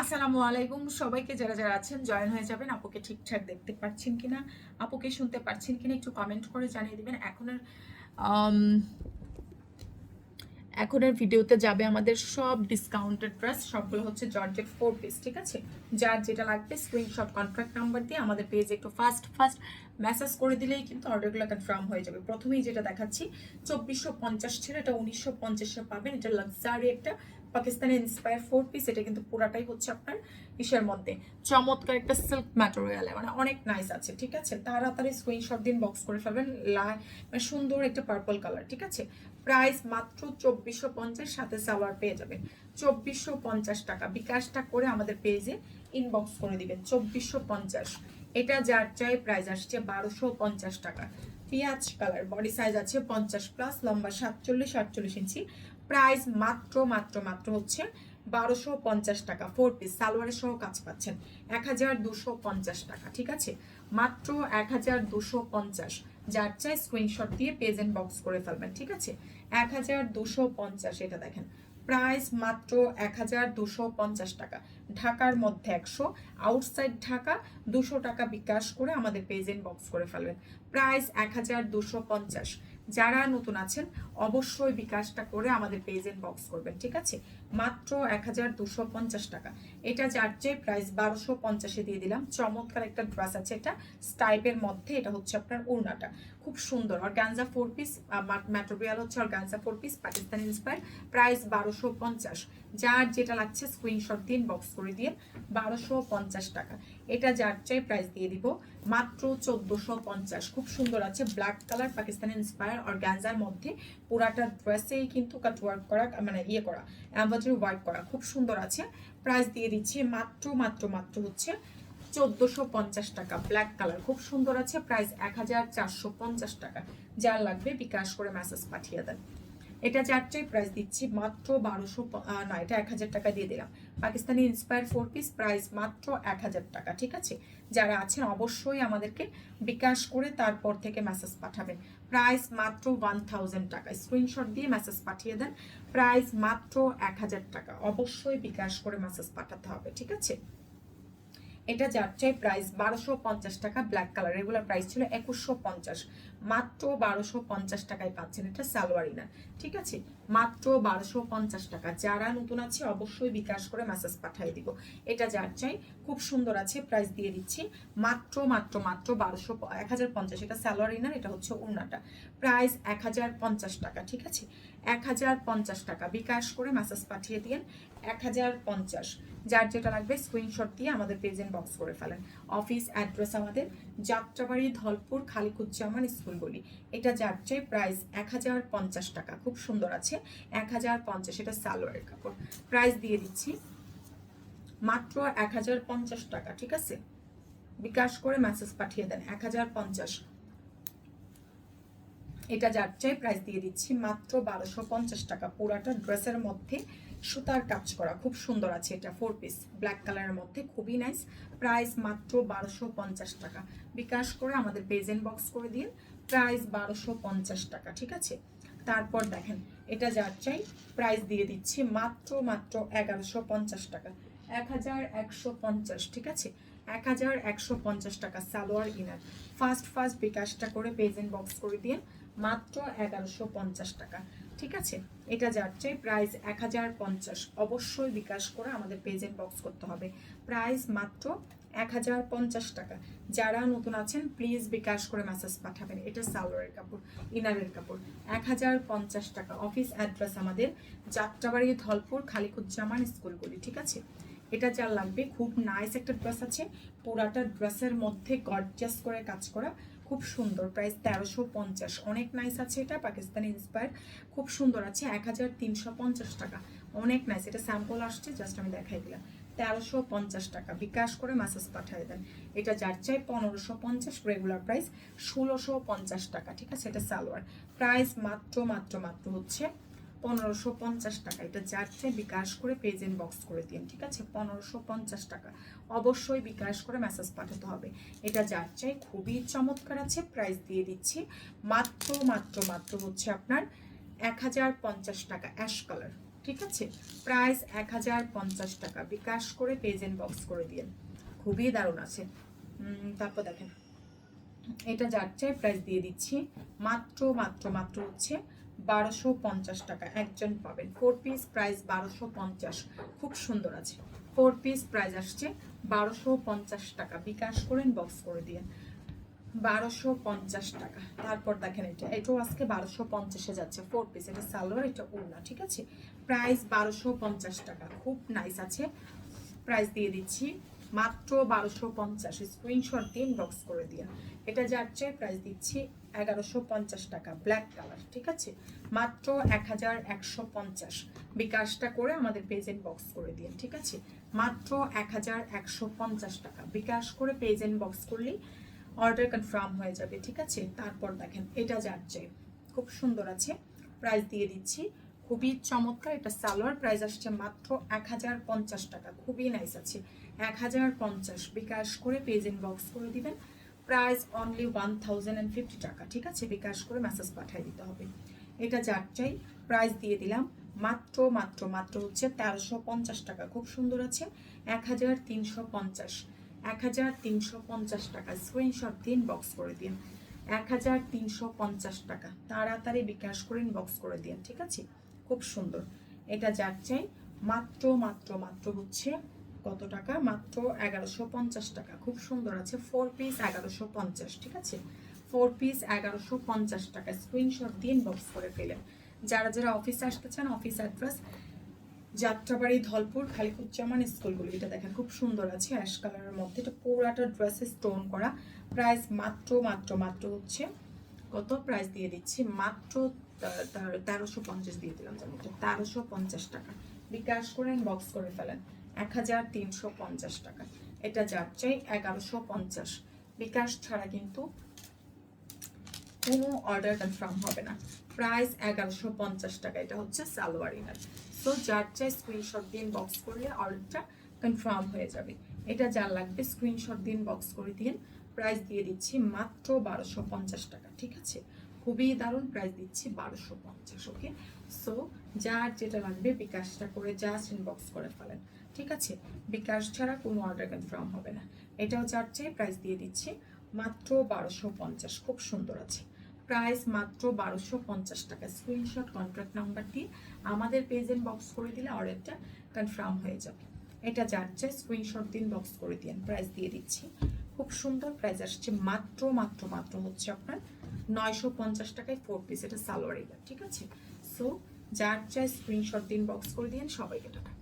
আসসালামু আলাইকুম। সবাইকে যারা যারা আছেন, জয়েন হয়ে যাবেন। আপুকে ঠিকঠাক দেখতে পাচ্ছেন কিনা, আপুকে শুনতে পাচ্ছেন কিনা একটু কমেন্ট করে জানিয়ে দিবেন। এখনের এখনের ভিডিওতে যাবে আমাদের সব ডিসকাউন্টেড ড্রেস সবগুলো হচ্ছে জর্জেট ফোর পিস ঠিক আছে? যার যেটা লাগবে স্ক্রিনশট কন্ট্রাক্ট নাম্বার দিয়ে আমাদের পেজে একটু ফাস্ট ফাস্ট মেসেজ করে দিলেই কিন্তু অর্ডারগুলো কনফার্ম হয়ে যাবে। প্রথমেই যেটা দেখাচ্ছি, চব্বিশশো পঞ্চাশ ছিল এটা উনিশশো পঞ্চাশে পাবেন। এটা লাক্সারি একটা পাকিস্তানি ইন্সপায়ার ফোর পিস এটা কিন্তু পুরাটাই হচ্ছে আপনার ইসের মধ্যে? চমৎকার একটা সিল্ক ম্যাটেরিয়ালে মানে অনেক নাইস আছে, ঠিক আছে? তাড়াতাড়ি স্ক্রিনশট দিন বক্স করে ফেলবেন, লা- মানে সুন্দর একটা পার্পল কালার ঠিক আছে? প্রাইস মাত্র চব্বিশশো পঞ্চাশ, সাথে সালোয়ার পেয়ে যাবেন। চব্বিশশো পঞ্চাশ টাকা, বিকাশটা করে আমাদের পেজে ইনবক্স করে দিবেন, চব্বিশশো পঞ্চাশ। এটা যার চাই প্রাইস আসছে বারোশো পঞ্চাশ টাকা। পেঁয়াজ কালার বডি সাইজ আছে পঞ্চাশ প্লাস লম্বা সাতচল্লিশ, আটচল্লিশ ইঞ্চি। প্রাইস মাত্র মাত্র মাত্র হচ্ছে বারোশো পঞ্চাশ টাকা ফোর পিস সালোয়ারের সহ কাজ পাচ্ছেন এক হাজার দুশো পঞ্চাশ টাকা, ঠিক আছে? মাত্র এক হাজার দুশো পঞ্চাশ, যার চাই স্ক্রিনশট দিয়ে পেজ এন্ড বক্স করে ফেলবেন, ঠিক আছে? এক হাজার দুশো পঞ্চাশ, এটা দেখেন। প্রাইস মাত্র এক হাজার দুশো পঞ্চাশ টাকা, ঢাকার মধ্যে একশো আউটসাইড ঢাকা দুশো টাকা বিকাশ করে আমাদের পেজ এন্ড বক্স করে ফেলবেন। প্রাইস এক হাজার দুশো পঞ্চাশ যারা নতুন আছেন অবশ্যই বিকাশটা করে আমাদের পেজ বক্স করবেন ঠিক আছে? মাত্র এক হাজার দুশো পঞ্চাশ টাকা। এটা চেয়ে প্রাইস বারোশো পঞ্চাশে দিয়ে দিলাম। চমৎকার একটা ড্রেস আছে এটা। স্টাইপের মধ্যে এটা হচ্ছে আপনার ওড়নাটা। খুব সুন্দর। আর গানজা ফোর পিস ম্যাটেরিয়াল হচ্ছে আর গানজা four piece Pakistan inspire price বারোশো পঞ্চাশ। যার যেটা লাগছে স্ক্রিনশট দিন বক্স করে দিয়ে বারোশো পঞ্চাশ টাকা। এটা যার চাই প্রাইস দিয়ে দিব মাত্র চোদ্দোশো পঞ্চাশ। খুব সুন্দর আছে। ব্ল্যাক কালার পাকিস্তানি ইন্সপায়ার আর গ্যানজার মধ্যে পুরাটা ড্রেসেই কিন্তু কাট ওয়ার্ক করা মানে ইয়ে করা। অ্যাম্বাজারি ওয়ার্ক করা। খুব সুন্দর আছে। প্রাইস দিয়ে দিচ্ছি মাত্র মাত্র মাত্র হচ্ছে চোদ্দোশো পঞ্চাশ টাকা। ব্ল্যাক কালার খুব সুন্দর আছে। প্রাইস এক হাজার চারশো পঞ্চাশ টাকা। যার লাগবে বিকাশ করে মেসেজ পাঠিয়ে দেন। এটা চারটাই প্রাইস দিচ্ছি, মাত্র বারোশো না, এটা এক হাজার টাকা দিয়ে দিলাম। Pakistani inspire four piece price মাত্র এক হাজার টাকা, ঠিক আছে? যারা আছেন অবশ্যই আমাদেরকে বিকাশ করে তারপর থেকে মেসেজ পাঠাবেন। প্রাইস মাত্র ওয়ান থাউজেন্ড টাকা। স্ক্রিনশট দিয়ে মেসেজ পাঠিয়ে দেন। প্রাইস মাত্র এক হাজার টাকা। অবশ্যই বিকাশ করে মেসেজ পাঠাতে হবে, ঠিক আছে? এটা যার চাই প্রাইস বারোশো পঞ্চাশ টাকা ব্ল্যাক কালার রেগুলার প্রাইস ছিল একুশশো পঞ্চাশ। মাত্র বারোশো পঞ্চাশ টাকায় পাচ্ছেন এটা সালোয়ার ইনার ঠিক আছে? মাত্র বারোশো পঞ্চাশ টাকা। যারা নতুন আছে অবশ্যই বিকাশ করে মেসেজ পাঠিয়ে দিব। এটা যার চাই খুব সুন্দর আছে প্রাইস দিয়ে দিচ্ছি। মাত্র মাত্র মাত্র বারোশো এক হাজার পঞ্চাশ। এটা সালোয়ার ইনার এটা হচ্ছে উন্নাটা প্রাইস এক হাজার পঞ্চাশ টাকা। ঠিক আছে? এক হাজার পঞ্চাশ টাকা। বিকাশ করে মেসেজ পাঠিয়ে দিন এক হাজার পঞ্চাশ। যার যেটা লাগবে স্ক্রিনশট দিয়ে আমাদের প্রেজেন্ট বক্স করে ফেলেন। অফিস অ্যাড্রেস আমাদের যাত্রাবাড়ি ধলপুর খালিকুজ্জামান স্কুল বলি এটা যার চেয়ে প্রাইস এক হাজার পঞ্চাশ টাকা। খুব সুন্দর আছে। এক হাজার পঞ্চাশ, এটা সালোয়ারের কাপড়। প্রাইস দিয়ে দিচ্ছি মাত্র এক হাজার পঞ্চাশ টাকা, ঠিক আছে? বিকাশ করে মেসেজ পাঠিয়ে দেন এক হাজার পঞ্চাশ। এটা যার চাই প্রাইস দিয়ে দিচ্ছি মাত্র বারোশো পঞ্চাশ টাকা। পুরাটা ড্রেসের মধ্যে সুতার কাজ করা, খুব সুন্দর আছে এটা ফোর পিস ব্ল্যাক কালারের মধ্যে, খুবই নাইস প্রাইস মাত্র বারোশো পঞ্চাশ টাকা। বিকাশ করে আমাদের পেজেন্ট বক্স করে দিন প্রাইস বারোশো পঞ্চাশ টাকা, ঠিক আছে? তারপর দেখেন, এটা যার চাই প্রাইস দিয়ে দিচ্ছি মাত্র মাত্র এগারোশো পঞ্চাশ টাকা। এক হাজার একশো পঞ্চাশ, ঠিক আছে? এক হাজার একশো পঞ্চাশ টাকা সালোয়ার ইনার ফার্স্ট ফার্স্ট বিকাশটা করে পেজেন্ট বক্স করে দিন, মাত্র এগারোশো পঞ্চাশ টাকা। ঠিক আছে? এটা যাচ্ছে প্রাইস এক হাজার পঞ্চাশ। অবশ্যই বিকাশ করে আমাদের পেজেন্ট বক্স করতে হবে। প্রাইস মাত্র এক হাজার পঞ্চাশ টাকা। যারা নতুন আছেন প্লিজ বিকাশ করে মেসেজ পাঠাবেন। এটা সালোয়ারের কাপড় ইনারের কাপড়। এক হাজার পঞ্চাশ টাকা। অফিস অ্যাড্রেস আমাদের যাত্রাবাড়ি ধলপুর খালিকুজ্জামান স্কুলগুলি ঠিক আছে? এটা যার লাগবে, খুব নাইস একটা ড্রেস আছে। পুরাটা ড্রেসের মধ্যে গর্জাস করে কাজ করা। খুব সুন্দর। প্রাইস তেরোশো পঞ্চাশ। অনেক নাইস আছে এটা, পাকিস্তানি ইন্সপায়ার খুব সুন্দর আছে এক হাজার তিনশো পঞ্চাশ টাকা। অনেক নাইস এটা স্যাম্পল আসছে জাস্ট আমি দেখাই দিলাম। তেরোশো পঞ্চাশ টাকা। বিকাশ করে মেসেজ পাঠিয়ে দেন। এটা যার চাই পনেরোশো পঞ্চাশ রেগুলার প্রাইস ষোলোশো পঞ্চাশ টাকা, ঠিক আছে? এটা সালোয়ার। প্রাইস মাত্র মাত্র মাত্র হচ্ছে পনেরোশো পঞ্চাশ টাকা। এটা যার চেয়ে বিকাশ করে পেজ বক্স করে দিন, ঠিক আছে? পনেরোশো পঞ্চাশ টাকা। অবশ্যই বিকাশ করে মেসেজ পাঠাতে হবে। এটা যার চাই খুবই চমৎকার আছে প্রাইস দিয়ে দিচ্ছি। মাত্র মাত্র মাত্র হচ্ছে আপনার এক হাজার পঞ্চাশ টাকা অ্যাশ কালার ঠিক আছে? প্রাইস এক হাজার পঞ্চাশ টাকা। বিকাশ করে পেজ বক্স করে দিন। খুবই দারুণ আছে। তারপর দেখেন। এটা যাচ্ছে প্রাইস দিয়ে দিচ্ছি। মাত্র মাত্র মাত্র হচ্ছে বারোশো পঞ্চাশ টাকা একজন পাবেন। ফোর পিস প্রাইস বারোশো পঞ্চাশ, খুব সুন্দর আছে। ফোর পিস প্রাইস আসছে বারোশো পঞ্চাশ টাকা। বিকাশ করেন বক্স করে দিয়ে বারোশো পঞ্চাশ টাকা। তারপর দেখেন এটা, এটাও আজকে বারোশো পঞ্চাশে যাচ্ছে। ফোর পিস এটা সালোয়ার, এটা ওড়না, ঠিক আছে? প্রাইস বারোশো পঞ্চাশ টাকা, খুব নাইস আছে। প্রাইস দিয়ে দিচ্ছি, মাত্র বারোশো পঞ্চাশ। স্ক্রিনশট দিন বক্স করে দিয়ে এটা যাচ্ছে প্রাইস দিচ্ছি এগারোশো পঞ্চাশ টাকা ব্ল্যাক কালার ঠিক আছে? মাত্র এক হাজার একশো পঞ্চাশ। বিকাশটা করে আমাদের পেজেন্ট বক্স করে দিন, ঠিক আছে? মাত্র এক হাজার একশো পঞ্চাশ টাকা। বিকাশ করে পেজেন্ট বক্স করলেই অর্ডার কনফার্ম হয়ে যাবে, ঠিক আছে? তারপর দেখেন, এটা যাচ্ছে। খুব সুন্দর আছে। প্রাইস দিয়ে দিচ্ছি। খুবই চমৎকার এটা সালোয়ার। প্রাইস আসছে মাত্র এক হাজার পঞ্চাশ টাকা। খুবই নাইস আছে। এক হাজার পঞ্চাশ। বিকাশ করে পেজ ইন বক্স করে দিবেন। Price only one thousand and fifty টাকা, ঠিক আছে? বিকাশ করে মেসেজ পাঠিয়ে দিতে হবে। এটা যার চাই প্রাইস দিয়ে দিলাম। মাত্র মাত্র মাত্র হচ্ছে তেরোশো পঞ্চাশ টাকা। খুব সুন্দর আছে। এক হাজার তিনশো পঞ্চাশ। এক হাজার তিনশো পঞ্চাশ টাকা। স্ক্রিনশট দিন বক্স করে দিন। এক হাজার তিনশো পঞ্চাশ টাকা। তাড়াতাড়ি বিকাশ করে বক্স করে দিন, ঠিক আছে? খুব সুন্দর। এটা যার চাই, মাত্র মাত্র মাত্র হচ্ছে কত টাকা? মাত্র এগারোশো পঞ্চাশ টাকা। খুব সুন্দর আছে। ফোর পিস এগারোশো পঞ্চাশ, ঠিক আছে? ফোর পিস এগারোশো পঞ্চাশ টাকা। স্ক্রিনশট দিন বক্স করে ফেলেন। যারা যারা অফিসে আসতে চান অফিস অ্যাড্রেস যাত্রাবাড়ি, ধলপুর, খালিকুজ্জামান স্কুলগুলো, এটা দেখেন, খুব সুন্দর আছে। অ্যাশ কালারের মধ্যে। এটা পুরাটা ড্রেসে স্টোন করা। প্রাইস মাত্র মাত্র মাত্র হচ্ছে, কত প্রাইস দিয়ে দিচ্ছি? মাত্র তেরোশো পঞ্চাশ দিয়ে দিলাম। যেমন তেরোশো পঞ্চাশ টাকা। বিকাশ করেন বক্স করে ফেলেন। এক হাজার তিনশো পঞ্চাশ টাকা। এটা যার চাই এগারোশো পঞ্চাশ। বিকাশ ছাড়া কিন্তু কোনো অর্ডার কনফার্ম হবে না। প্রাইস এগারোশো পঞ্চাশ টাকা, এটা হচ্ছে সালোয়ার ইনার সো যার চাই স্ক্রিনশট দিন বক্স করলে অর্ডারটা কনফার্ম হয়ে যাবে। এটা যার লাগবে স্ক্রিনশট দিন বক্স করে দিন। প্রাইস দিয়ে দিচ্ছি মাত্র বারোশো পঞ্চাশ টাকা, ঠিক আছে? খুবই দারুণ প্রাইস দিচ্ছি বারোশো পঞ্চাশ ওকে সো যার যেটা লাগবে বিকাশটা করে জাস্ট ইনবক্স করে ফেলেন, ঠিক আছে? বিকাশ ছাড়া কোনো অর্ডার কনফার্ম হবে না। এটাও যার চেয়ে প্রাইস দিয়ে দিচ্ছি মাত্র বারোশো পঞ্চাশ, খুব সুন্দর আছে। প্রাইস মাত্র বারোশো পঞ্চাশ টাকা। স্ক্রিনশট কন্ট্রাক্ট নাম্বার দিয়ে আমাদের পেজ বক্স করে দিলে অর্ডারটা কনফার্ম হয়ে যাবে। এটা যার চাই স্ক্রিনশট দিন বক্স করে দিন প্রাইস দিয়ে দিচ্ছি। খুব সুন্দর প্রাইস আসছে। মাত্র মাত্র মাত্র হচ্ছে আপনার নয়শো পঞ্চাশ টাকায় ফোর পিস এটা সালোয়ার ঠিক আছে? সো যার চাই স্ক্রিনশট দিন বক্স করে দিন সবাইকে টাকা